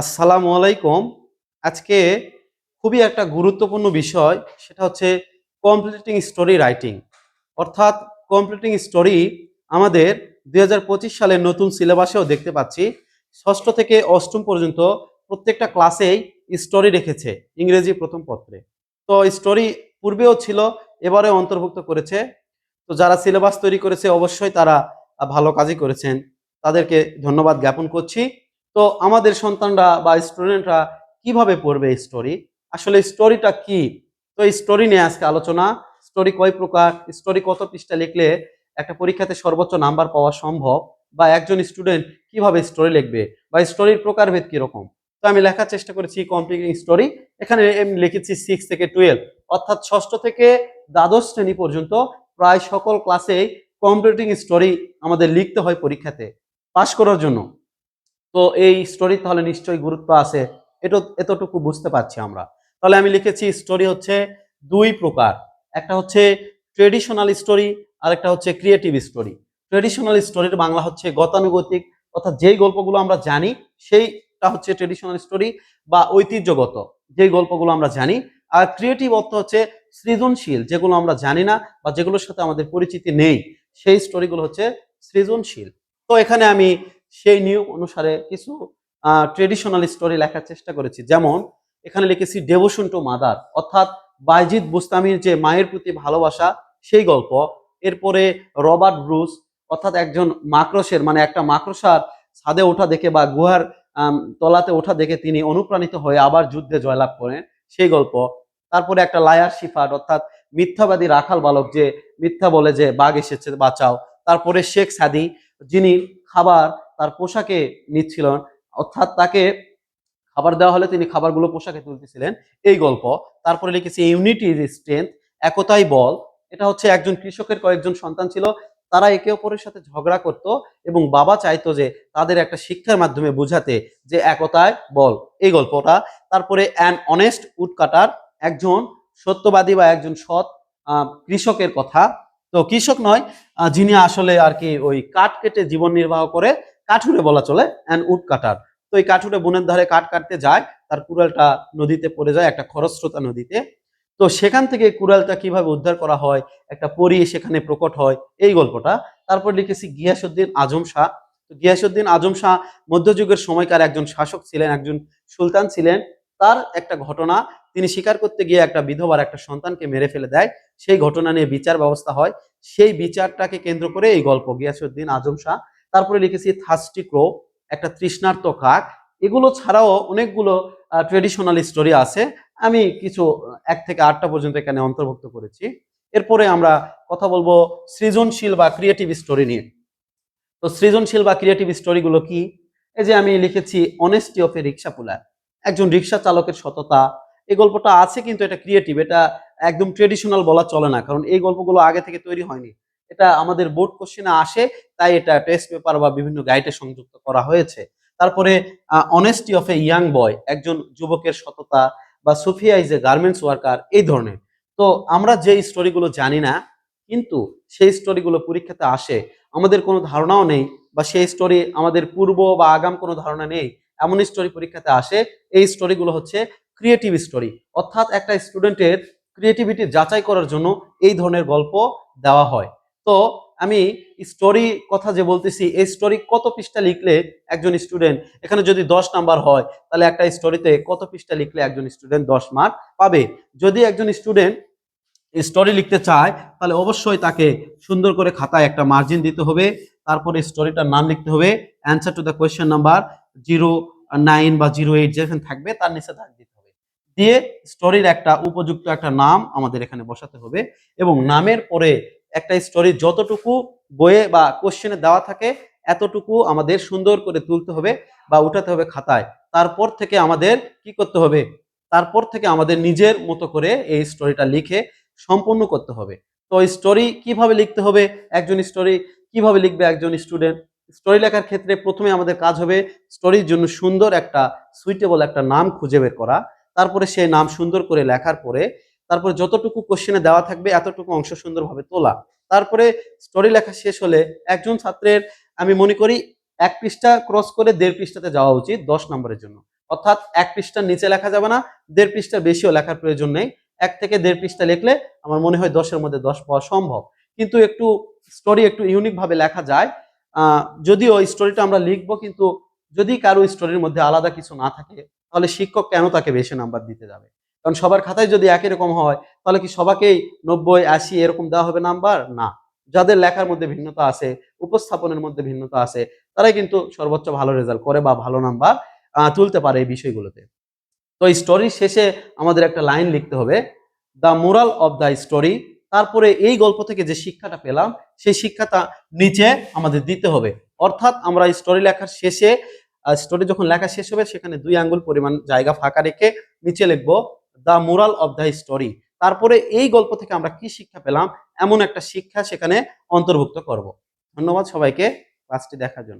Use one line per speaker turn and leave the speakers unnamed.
আসসালামু আলাইকুম। আজকে খুবই একটা গুরুত্বপূর্ণ বিষয়, সেটা হচ্ছে কমপ্লিটিং স্টোরি রাইটিং অর্থাৎ কমপ্লিটিং স্টোরি আমাদের দু হাজার পঁচিশ সালের নতুন সিলেবাসেও দেখতে পাচ্ছি। ষষ্ঠ থেকে অষ্টম পর্যন্ত প্রত্যেকটা ক্লাসেই স্টোরি রেখেছে ইংরেজি প্রথম পত্রে। তো স্টোরি পূর্বেও ছিল এবারে অন্তর্ভুক্ত করেছে। তো যারা সিলেবাস তৈরি করেছে, অবশ্যই তারা ভালো কাজই করেছেন। তাদেরকে ধন্যবাদ জ্ঞাপন করছি। তো আমাদের সন্তানরা বা স্টুডেন্টরা কীভাবে পড়বে স্টোরি আসলে স্টোরিটা কি? তো এই স্টোরি নিয়ে আজকে আলোচনা। স্টোরি কয় প্রকার? স্টোরি কত পৃষ্ঠা লিখলে একটা পরীক্ষাতে সর্বোচ্চ নাম্বার পাওয়া সম্ভব? বা একজন স্টুডেন্ট কীভাবে স্টোরি লিখবে? বা স্টোরির প্রকারভেদ কীরকম? তো আমি লেখার চেষ্টা করেছি কমপ্লিটিং স্টোরি এখানে লিখেছি সিক্স থেকে টুয়েলভ অর্থাৎ ষষ্ঠ থেকে দ্বাদশ শ্রেণি পর্যন্ত প্রায় সকল ক্লাসেই কমপ্লিটিং স্টোরি আমাদের লিখতে হয় পরীক্ষাতে। পাশ করার জন্য। তো এই স্টোরি তাহলে নিশ্চয়ই গুরুত্ব আছে। এটা, এতটুকু বুঝতে পারছি আমরা। তাহলে আমি লিখেছি স্টোরি হচ্ছে দুই প্রকার। একটা হচ্ছে ট্রেডিশনাল স্টোরি আর একটা হচ্ছে ক্রিয়েটিভ স্টোরি ট্রেডিশনাল স্টোরির বাংলা হচ্ছে গতানুগতিক, অর্থাৎ যেই গল্পগুলো আমরা জানি, সেইটা হচ্ছে ট্রেডিশনাল স্টোরি বা ঐতিহ্যগত, যেই গল্পগুলো আমরা জানি। আর ক্রিয়েটিভ অর্থ হচ্ছে সৃজনশীল, যেগুলো আমরা জানি না বা যেগুলোর সাথে আমাদের পরিচিতি নেই, সেই স্টোরিগুলো হচ্ছে সৃজনশীল। তো এখানে আমি সেই নিয়ম অনুসারে কিছু ট্রেডিশনাল স্টোরি লেখার চেষ্টা করেছি। যেমন, এখানে লিখেছি ডেভোশন টু মাদার অর্থাৎ বাইজিদ বুস্তামির যে মায়ের প্রতি ভালোবাসা, সেই গল্প। এরপরে, রবার্ট ব্রুস অর্থাৎ একজন মাকড়সের মানে একটা মাকড়সার ছাদে ওঠা দেখে বা গুহার তলাতে ওঠা দেখে তিনি অনুপ্রাণিত হয়ে আবার যুদ্ধে জয়লাভ করেন, সেই গল্প। তারপরে একটা লায়ার শিফার অর্থাৎ মিথ্যাবাদী রাখাল বালক যে মিথ্যা বলে যে বাঘ এসেছে, বাঁচাও। তারপরে শেখ সাদি, যিনি খাবার তার পোশাকে নিচ্ছিলেন। অর্থাৎ তাকে খাবার দেওয়া হলে তিনি খাবারগুলো পোশাকে তুলতেছিলেন। এই গল্প। তারপরে লিখেছি ইউনিটি ইজ স্ট্রেংথ একতাই বল। এটা হচ্ছে একজন কৃষকের কয়েকজন সন্তান ছিল। তারা একে অপরের সাথে ঝগড়া করত এবং বাবা চাইতো যে তাদের একটা শিক্ষার মাধ্যমে বোঝাতে যে একতায় বল। এই গল্পটা। তারপরে অ্যান অনেস্ট উড কাটার একজন সত্যবাদী বা একজন সৎ কৃষকের কথা। তো কৃষক নয় যিনি আসলে আর কি ওই কাঠ কেটে জীবন নির্বাহ করে কাঠুরে বলা চলে অ্যান উড কাটার তো এই কাঠুরে বনের ধারে কাঠ কাটতে যায়, তার কুড়ালটা নদীতে পড়ে যায়, একটা খরস্রোতা নদীতে। তো সেখান থেকে কুড়ালটা কীভাবে উদ্ধার করা হয়, একটা পরি সেখানে প্রকট হয়, এই গল্পটা। তারপর লিখেছি গিয়াসুদ্দিন আজম শাহ। তো গিয়াসুদ্দিন আজম শাহ মধ্যযুগের সময়কার একজন শাসক ছিলেন, একজন সুলতান ছিলেন। তার একটা ঘটনা, তিনি স্বীকার করতে গিয়ে একটা বিধবার একটা সন্তানকে মেরে ফেলে দেয়। সেই ঘটনা নিয়ে বিচার ব্যবস্থা হয়। সেই বিচারটাকে কেন্দ্র করে এই গল্প গিয়াসুদ্দিন আজম শাহ। তারপরে লিখেছি থার্স্টি ক্রো একটা তৃষ্ণার্ত কাক। এগুলো ছাড়াও অনেকগুলো ট্রেডিশনাল স্টোরি আছে। আমি কিছু এক থেকে আটটা পর্যন্ত এখানে অন্তর্ভুক্ত করেছি। এরপরে আমরা কথা বলব সৃজনশীল বা ক্রিয়েটিভ স্টোরি নিয়ে। তো সৃজনশীল বা ক্রিয়েটিভ স্টোরিগুলো কি? এই যে আমি লিখেছি অনেস্টি অফ এ রিক্সা পুলার একজন রিক্সা চালকের সততা। এই গল্পটা আছে কিন্তু এটা ক্রিয়েটিভ এটা একদম ট্রেডিশনাল বলা চলে না। কারণ এই গল্পগুলো আগে থেকে তৈরি হয়নি। এটা আমাদের বোর্ড কোশ্চেনে আসে, তাই এটা টেস্ট পেপার বা বিভিন্ন গাইডে সংযুক্ত করা হয়েছে। তারপরে honesty of a young boy একজন যুবকের সততা বা Sufia is a garments worker এই ধরনের। তো আমরা যে স্টোরিগুলো জানি না, কিন্তু সেই স্টোরিগুলো পরীক্ষাতে আসে, আমাদের কোনো ধারণাও নেই বা সেই স্টোরি আমাদের পূর্ব বা আগাম কোনো ধারণা নেই এমন স্টোরি পরীক্ষাতে আসে। এই স্টোরিগুলো হচ্ছে ক্রিয়েটিভ স্টোরি অর্থাৎ একটা স্টুডেন্টের ক্রিয়েটিভিটি যাচাই করার জন্য এই ধরনের গল্প দেওয়া হয়। তো আমি স্টোরি কথা যে বলতেছি, এই স্টোরি কত পৃষ্ঠা লিখলে একজন স্টুডেন্ট এখানে যদি দশ নাম্বার হয়, তাহলে একটা স্টোরিতে কত পৃষ্ঠা লিখলে একজন স্টুডেন্ট দশ মার্ক পাবে? যদি একজন স্টুডেন্ট স্টোরি লিখতে চায়, তাহলে অবশ্যই তাকে সুন্দর করে খাতায় একটা মার্জিন দিতে হবে, তারপরে স্টোরিটার নাম লিখতে হবে answer to the question number zero nine বা জিরো এইট যেখানে থাকবে, তার নিচে দাগ দিতে হবে। দিয়ে স্টোরির একটা উপযুক্ত একটা নাম আমাদের এখানে বসাতে হবে এবং নামের পরে একটা স্টোরি যতটুকু বইয়ে বা কোশ্চেনে দেওয়া থাকে, এতটুকু আমাদের সুন্দর করে তুলতে হবে বা উঠাতে হবে খাতায়। তারপর থেকে আমাদের কি করতে হবে? তারপর থেকে আমাদের নিজের মতো করে এই স্টোরিটা লিখে সম্পূর্ণ করতে হবে। তো স্টোরি কীভাবে লিখতে হবে? একজন স্টোরি কীভাবে লিখবে একজন স্টুডেন্ট স্টোরি লেখার ক্ষেত্রে প্রথমে আমাদের কাজ হবে স্টোরির জন্য সুন্দর একটা সুইটেবল একটা নাম খুঁজে বের করা। তারপরে সেই নাম সুন্দর করে লেখার পরে তারপরে যতটুকু কোশ্চেনে দেওয়া থাকবে, এতটুকু অংশ সুন্দরভাবে তোলা। তারপরে স্টোরি লেখা শেষ হলে একজন ছাত্রের, আমি মনে করি, এক পৃষ্ঠা ক্রস করে দেড় পৃষ্ঠাতে যাওয়া উচিত দশ নম্বরের জন্য। অর্থাৎ এক পৃষ্ঠার নিচে লেখা যাবে না, দেড় পৃষ্ঠার বেশিও লেখার প্রয়োজন নেই। এক থেকে দেড় পৃষ্ঠা লিখলে আমার মনে হয় দশের মধ্যে দশ পাওয়া সম্ভব। কিন্তু একটু স্টোরি একটু ইউনিক ভাবে লেখা যায় যদিও স্টোরিটা আমরা লিখব, কিন্তু যদি কারও স্টোরির মধ্যে আলাদা কিছু না থাকে, তাহলে শিক্ষক কেন তাকে বেশি নাম্বার দিতে যাবে? কারণ সবার খাতায় যদি একই রকম হয়, তাহলে কি সবাকেই নব্বই, আশি এরকম দেওয়া হবে নাম্বার? না। যাদের লেখার মধ্যে ভিন্নতা আছে, উপস্থাপনের মধ্যে ভিন্নতা আছে, তারাই কিন্তু সর্বোচ্চ ভালো রেজাল্ট করে বা ভালো নাম্বার তুলতে পারে এই বিষয়গুলোতে। তো এই স্টোরির শেষে আমাদের একটা লাইন লিখতে হবে the moral of the story তারপরে এই গল্প থেকে যে শিক্ষাটা পেলাম, সেই শিক্ষাটা নিচে আমাদের দিতে হবে। অর্থাৎ আমরা স্টোরি লেখার শেষে স্টোরি যখন লেখা শেষ হবে, সেখানে দুই আঙ্গুল পরিমাণ জায়গা ফাঁকা রেখে নিচে লিখব the moral of the story তারপরে এই গল্প থেকে আমরা কি শিক্ষা পেলাম? এমন একটা শিক্ষা সেখানে অন্তর্ভুক্ত করব। ধন্যবাদ সবাইকে ক্লাসটি দেখার জন্য।